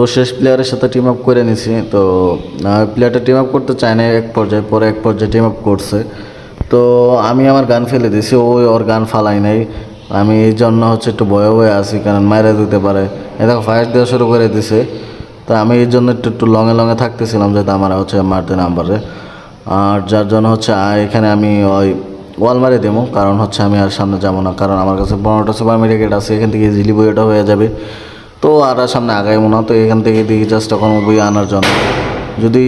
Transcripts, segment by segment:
তো শেষ প্লেয়ারের সাথে টিম আপ করে নিছি। তো প্লেয়ারটা টিম আপ করতে চায় না এক পর্যায়ে, পরে এক পর্যায়ে টিম আপ করছে। তো আমি আমার গান ফেলে দিছি ওই ওর গান ফালাই নাই। আমি এই জন্য হচ্ছে একটু ভয়ে ভয়ে আছি, কারণ মায়েরা দিতে পারে। এ দেখো ফায়ার দেওয়া শুরু করে দিছে। তো আমি এই জন্য একটু একটু লঙে লঙে থাকতেছিলাম, যাতে আমার হচ্ছে মারতে নাম্বারে। আর যার জন্য হচ্ছে এখানে আমি ওই ওয়াল মারি দেবো, কারণ হচ্ছে আমি আর সামনে যাব না। কারণ আমার কাছে পনেরোটা সুপার মেডিকেট আছে, এখান থেকে ইজিলি বইটা হয়ে যাবে। তো আর সামনে আগাইবো না, তো এখান থেকে দিকে জাস্ট এখন বই আনার জন্য। যদি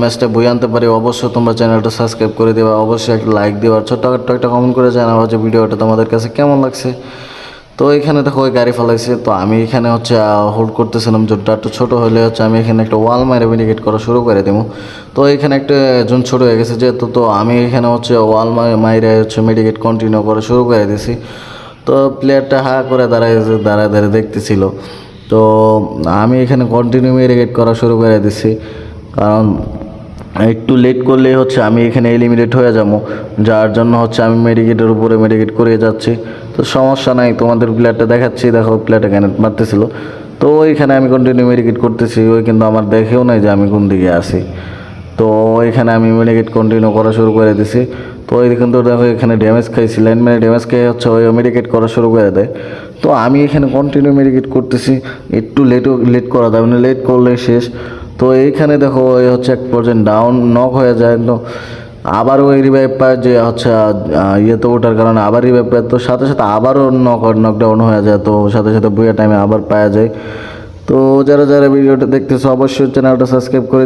ম্যাচটা বই আনতে পারি, অবশ্যই তোমরা চ্যানেলটা সাবস্ক্রাইব করে দেবা, অবশ্যই একটা লাইক দেওয়ার ছোট্ট একটা কমেন্ট করে জানাব যে ভিডিওটা তোমাদের কাছে কেমন লাগছে। তো এখানে দেখো, ওই গাড়ি ফেলাইছে, তো আমি এখানে হচ্ছে হোল্ড করতেছিলাম জোরটা একটু ছোটো হলে হচ্ছে আমি এখানে একটা ওয়াল মারে মেডিকেট করা শুরু করে দেবো তো এখানে একটা জোন ছোটো হয়ে গেছে, যেহেতু তো আমি এখানে হচ্ছে ওয়াল মাইরে হচ্ছে মেডিকেট কন্টিনিউ করা শুরু করে দিছি। তো প্লেয়ারটা হা করে দাঁড়াইছে দাঁড়ায় দাঁড়িয়ে দেখতেছিল। তো আমি এখানে কন্টিনিউ মেডিকেট করা শুরু করে দিছি। কারণ একটু লেট করলেই হচ্ছে আমি এখানে এলিমিনেট হয়ে যাব। যার জন্য হচ্ছে আমি মেডিকেটের উপরে মেডিকেট করে যাচ্ছি। তো সমস্যা নাই, তোমাদের প্লেয়ারটা দেখাচ্ছি, দেখো প্লেয়ারটা কেন মারতেছিল। তো ওইখানে আমি কন্টিনিউ মেডিকেট করতেছি, ওই কিন্তু আমার দেখেও নাই যে আমি কোন দিকে আসি তো এখানে আমি মেডিকেট কন্টিনিউ করা শুরু করে দিছি। তো ওই কিন্তু দেখো, এখানে ড্যামেজ খাইছি লাইন মানে ড্যামেজ খেয়ে হচ্ছে ওই মেডিকেট করা শুরু করে দেয়। তো আমি এখানে কন্টিনিউ মেডিকেট করতেছি, একটু লেটও লেট করা যাবে না লেট করলে শেষ। তো এইখানে দেখো, ওই হচ্ছে এক পর্যন্ত ডাউন নক হয়ে যায় তো। আবার ওই রিভাইভ পায় যে হচ্ছে ইয়েতে ওঠার কারণে আবার রিভাইভ পায়। তো সাথে সাথে আবারও নক নকডাউন হয়ে যায় তো, সাথে সাথে বইয়ের টাইমে আবার পাওয়া যায়। তো যারা যারা ভিডিওটা দেখতেছো, অবশ্যই চ্যানেলটা সাবস্ক্রাইব করে